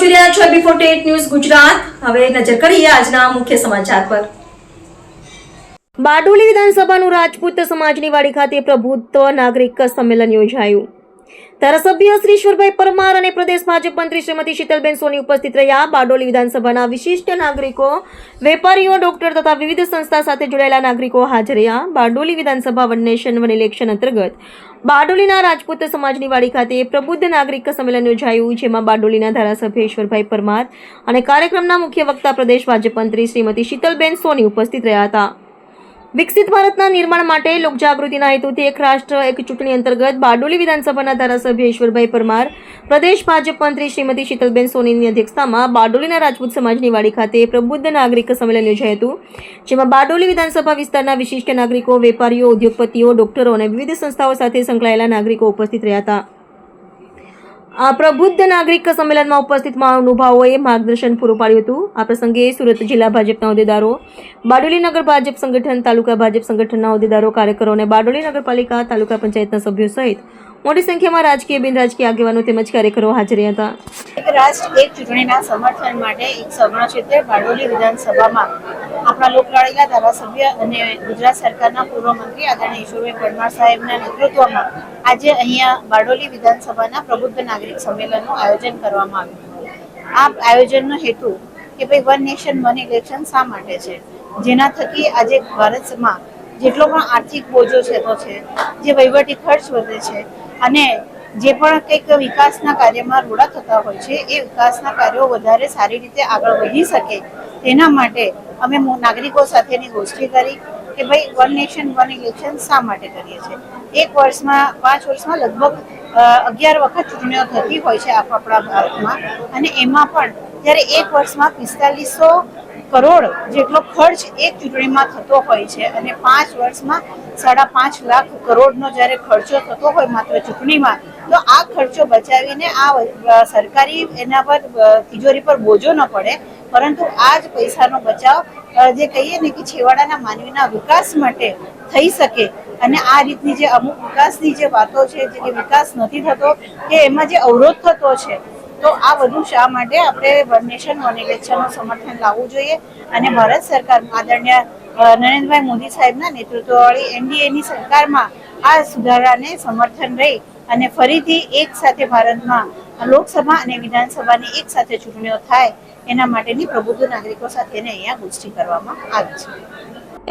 જોઈ રહ્યા છો B forty eight news Gujarat. હવે નજર કરીએ આજના મુખ્ય સમાચાર પર. બારડોલી વિધાનસભાનું રાજપૂત સમાજની વાડી ખાતે પ્રભુત્વ નાગરિક સંમેલન યોજાયું. ધારાસભ્ય શ્રી ઈશ્વરભાઈ પરમાર અને પ્રદેશ ભાજપ મંત્રી શ્રીમતી શીતલબેન સોની ઉપસ્થિત રહ્યા. બારડોલી વિધાનસભાના વિશિષ્ટ નાગરિકો, વેપારીઓ, ડોક્ટર તથા વિવિધ સંસ્થા સાથે જોડાયેલા નાગરિકો હાજર રહ્યા. બારડોલી વિધાનસભા વન નેશન, વન ઇલેક્શન અંતર્ગત બારડોલીના રાજપૂત સમાજની વાડી ખાતે પ્રબુદ્ધ નાગરિક સંમેલન યોજાયું, જેમાં બારડોલીના ધારાસભ્ય ઈશ્વરભાઈ પરમાર અને કાર્યક્રમના મુખ્ય વક્તા પ્રદેશ ભાજપ મંત્રી શ્રીમતી શીતલબેન સોની ઉપસ્થિત રહ્યા હતા. વિકસિત ભારતના નિર્માણ માટે લોકજાગૃતિના હેતુથી એક રાષ્ટ્ર, એક ચૂંટણી અંતર્ગત બારડોલી વિધાનસભાના ધારાસભ્ય ઈશ્વરભાઈ પરમાર, પ્રદેશ ભાજપ મંત્રી શ્રીમતી શીતલબેન સોનીની અધ્યક્ષતામાં બારડોલીના રાજપૂત સમાજની વાડી ખાતે પ્રબુદ્ધ નાગરિક સંમેલન યોજાયું હતું, જેમાં બારડોલી વિધાનસભા વિસ્તારના વિશિષ્ટ નાગરિકો, વેપારીઓ, ઉદ્યોગપતિઓ, ડોક્ટરો અને વિવિધ સંસ્થાઓ સાથે સંકળાયેલા નાગરિકો ઉપસ્થિત રહ્યા હતા. આ પ્રબુદ્ધ નાગરિક સંમેલનમાં ઉપસ્થિત મહાનુભાવોએ માર્ગદર્શન પૂરું પાડ્યું હતું. આ પ્રસંગે સુરત જિલ્લા ભાજપના હોદ્દેદારો, બારડોલી નગર ભાજપ સંગઠન, તાલુકા ભાજપ સંગઠનના હોદ્દેદારો કાર્યકરો અને બારડોલી નગરપાલિકા, તાલુકા પંચાયતના સભ્યો સહિત મોટી સંખ્યામાં રાજકીય બિન રાજકીય આગેવાનો તેમજ કાર્યકરો હાજર હતા. એક રાષ્ટ્ર, એક ચૂંટણીના સમર્થન માટે એક સગર્ણ ક્ષેત્રે બારડોલી વિધાનસભામાં આપણા લોકલાડીલા ધારાસભ્ય અને ગુજરાત સરકારના પૂર્વ મંત્રી આદરણીય ઈશ્વરભાઈ પરમાર સાહેબના નેતૃત્વમાં આજે અહીંયા બારડોલી વિધાનસભાના પ્રબુદ્ધ નાગરિક સંમેલનનું આયોજન કરવામાં આવ્યું. આ આયોજનનો હેતુ કે ભાઈ વન નેશન, વન ઇલેક્શન શા માટે છે? જેના થકી આજે ભારતમાં જેટલો પણ આર્થિક બોજો છે તો છે, જે વહીવટી ખર્ચ વધે છે અને જે પણ કંઈક વિકાસના કાર્યમાં રોડા થતા હોય છે, એ વિકાસના કાર્યો વધારે સારી રીતે આગળ વધી શકે. તેના માટે અમે નાગરિકો સાથેની ગોષ્ઠી કરી કે ભાઈ વન નેશન વન ઇલેક્શન શા માટે કરીએ છીએ? એક વર્ષમાં, પાંચ વર્ષમાં લગભગ અગિયાર વખત ચૂંટણીઓ થતી હોય છે આપ- આપણા ભારતમાં. અને એમાં પણ જ્યારે એક વર્ષમાં પિસ્તાલીસો કરોડ જેટલો ખર્ચ એક ચૂંટણીમાં થતો હોય છે અને પાંચ વર્ષમાં સાડા પાંચ લાખ કરોડનો જ્યારે ખર્ચો થતો હોય માત્ર ચૂંટણીમાં તો આ ખર્ચો બચાવીને આ સરકારી એના પર તિજોરી પર બોજો ન પડે. પરંતુ આ જ પૈસાનો બચાવ જે કહીએ ને કે છેવાડાના માનવીના વિકાસ માટે થઈ શકે. અને આ રીતની જે અમુક વિકાસની જે વાતો છે, જે વિકાસ નથી થતો, કે એમાં જે અવરોધ થતો છે, તો આ બધું શા માટે આપણે વન નેશન વન ઇલેક્શનનું સમર્થન લાવવું જોઈએ? અને ભારત સરકાર, આદરણીય નરેન્દ્રભાઈ મોદી સાહેબના નેતૃત્વવાળી એનડીએની સરકારમાં આ સુધારાને સમર્થન રહી અને ફરીથી એક સાથે ભારતમાં લોકસભા અને વિધાનસભાની એક સાથે ચૂંટણીઓ થાય, એના માટેની પ્રબુદ્ધ નાગરિકો સાથેને અહીંયા ગોષ્ઠી કરવામાં આવી છે.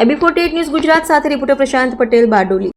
એબી ફોર્ટી ન્યૂઝ ગુજરાત સાથે રિપોર્ટર પ્રશાંત પટેલ બારડોલી.